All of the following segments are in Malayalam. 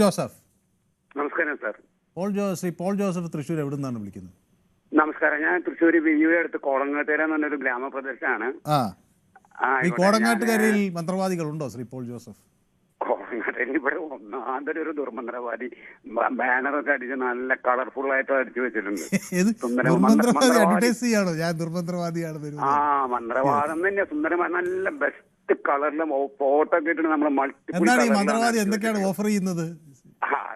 ജോസഫ്. നമസ്കാരം sir. Paul Joseph Paul Joseph Thrissur എവിടെ നിന്നാണ് വിളിക്കുന്നത്? നമസ്കാരം. ഞാൻ തൃശ്ശൂർ വിനിയുടെ അടുത്ത് കോളങ്ങാട്ടുകര എന്ന് പറഞ്ഞൊരു ഗ്രാമപ്രദേശമാണ്. ഈ ഇവിടെ മന്ത്രവാദികൾ ഉണ്ടോ ശ്രീ പോൾ ജോസഫ്? കോടങ്ങാട്ടുകരയിൽ ഇവിടെ ഒന്നാന്തരം ഒരു ദുർമന്ത്രവാദി. ബാനറൊക്കെ അടിച്ച് നല്ല കളർഫുൾ ആയിട്ട് അടിച്ചു വെച്ചിട്ടുണ്ട്. ആ മന്ത്രവാദം തന്നെ സുന്ദരമായ നല്ല ബെസ്റ്റ് കളറിലും ഫോട്ടോ ഒക്കെ ഇട്ടിട്ട് നമ്മൾ മൾട്ടിപ്പിൾ മന്ത്രവാദി എന്തൊക്കെയാണ് ഓഫർ ചെയ്യുന്നത്?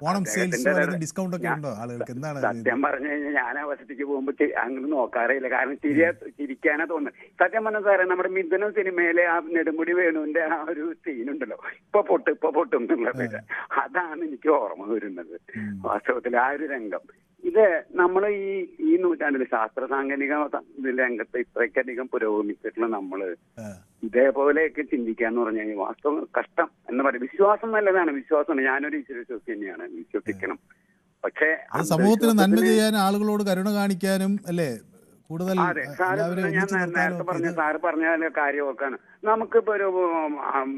ഓണം സെയിൽസ് അദ്ദേഹത്തിന്റെ ഡിസ്കൗണ്ട് ഒക്കെ ഉണ്ടോ ആളുകൾക്ക്? എന്താണ് സത്യം പറഞ്ഞു കഴിഞ്ഞാൽ ഞാൻ ആ വശത്തേക്ക് പോകുമ്പോ അങ്ങനെ നോക്കാറില്ല കാരണം ചിരിയ ചിരിക്കാനാ തോന്നുന്നത്. സത്യം പറഞ്ഞ സാറേ നമ്മുടെ മിഥുനം സിനിമയിലെ ആ നെടുമുടി വേണുവിന്റെ ആ ഒരു സീൻ ഉണ്ടല്ലോ ഇപ്പൊ പൊട്ട് ഇപ്പൊ പൊട്ടും എന്നുള്ളത് അതാണ് എനിക്ക് ഓർമ്മ വരുന്നത്. വാസ്തവത്തിൽ ആ ഒരു രംഗം. ഇത് നമ്മൾ ഈ ഈ നൂറ്റാണ്ടിൽ ശാസ്ത്ര സാങ്കേതിക രംഗത്ത് ഇത്രയ്ക്കധികം പുരോഗമിച്ചിട്ടുള്ള നമ്മൾ ഇതേപോലെയൊക്കെ ചിന്തിക്കാന്ന് പറഞ്ഞു കഴിഞ്ഞാൽ വാസ്തവം കഷ്ടം എന്ന് പറയും. വിശ്വാസം നല്ലതാണ്. വിശ്വാസമാണ്. ഞാനൊരു ഈശ്വര വിശ്വാസി തന്നെയാണ്. വിശ്വസിക്കണം. പക്ഷേ സമൂഹത്തിന് നന്മ ചെയ്യാൻ ആളുകളോട് കരുണ കാണിക്കാനും അല്ലേ? കൂടുതൽ അതെ. സാറ് ഞാൻ നേരത്തെ പറഞ്ഞ സാറ് പറഞ്ഞ കാര്യമൊക്കെയാണ്. നമുക്കിപ്പോ ഒരു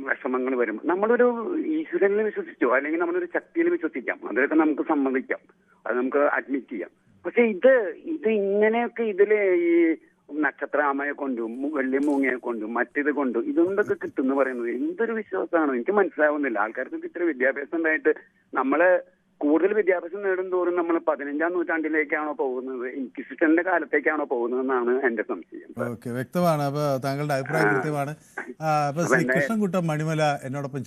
വിഷമങ്ങൾ വരും. നമ്മളൊരു ഈശ്വരനിൽ വിശ്വസിച്ചോ? അല്ലെങ്കിൽ നമ്മളൊരു ശക്തിയിൽ വിശ്വസിക്കാം. അതൊക്കെ നമുക്ക് സമ്മതിക്കാം. അത് നമുക്ക് അഡ്മിറ്റ് ചെയ്യാം. പക്ഷെ ഇത് ഇത് ഇങ്ങനെയൊക്കെ ഇതിൽ ഈ നക്ഷത്രാമയെ കൊണ്ടും വെള്ളി മൂങ്ങയെ കൊണ്ടും മറ്റിത് കൊണ്ടും ഇതുകൊണ്ടൊക്കെ കിട്ടുമെന്ന് പറയുന്നത് എന്തൊരു വിശ്വാസമാണ്? എനിക്ക് മനസ്സിലാവുന്നില്ല. ആൾക്കാർക്ക് ഇത്ര വിദ്യാഭ്യാസം ഉണ്ടായിട്ട് നമ്മൾ കൂടുതൽ വിദ്യാഭ്യാസം നേടും തോറും നമ്മൾ പതിനഞ്ചാം നൂറ്റാണ്ടിലേക്കാണോ പോകുന്നത്? ഇൻക്വിസിഷന്റെ കാലത്തേക്കാണോ പോകുന്നതെന്നാണ് എന്റെ സംശയം. ഓക്കെ വ്യക്തമാണ്. അപ്പൊ താങ്കളുടെ അഭിപ്രായം കൃത്യമാണ്. മണിമല എന്നോടൊപ്പം